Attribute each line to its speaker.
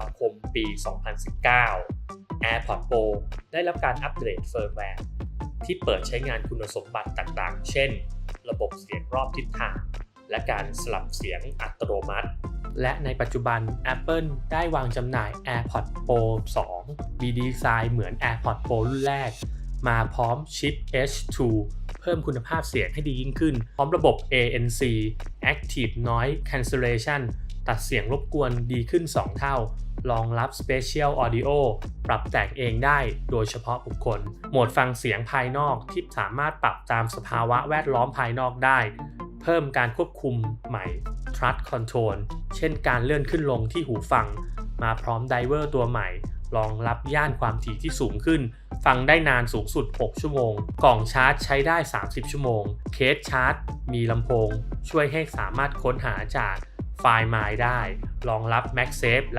Speaker 1: วาคมปี 2019 AirPods Pro ได้รับการอัปเกรดเฟิร์มแวร์ที่เปิดใช้งานคุณสมบัติต่างๆ เช่น ระบบเสียงรอบทิศทาง และการสลับเสียงอัตโนมัติ และในปัจจุบัน Apple ได้วางจำหน่าย AirPods Pro 2 มีดีไซน์เหมือน AirPods Pro รุ่นแรก มาพร้อมชิป H2 เพิ่มคุณภาพเสียงให้ดียิ่งขึ้น พร้อมระบบ ANC Active Noise Cancellation ตัดเสียงรบกวนดีขึ้น 2 เท่า รองรับ Spatial Audio ปรับแต่งเองได้โดยเฉพาะบุคคล โหมดฟังเสียงภายนอกที่สามารถปรับตามสภาวะแวดล้อมภายนอกได้ เพิ่มการควบคุมใหม่ Trust Control เช่นการเลื่อนขึ้นลงที่หูฟัง มาพร้อมไดเวอร์ตัวใหม่รองรับย่านความถี่ที่สูงขึ้น ฟังได้นานสูงสุด 6 ชั่วโมง กล่องชาร์จใช้ได้ 30 ชั่วโมง เคสชาร์จ มีลำโพง ช่วยให้สามารถค้นหาจากไฟล์ My ได้ รองรับ MagSafe และ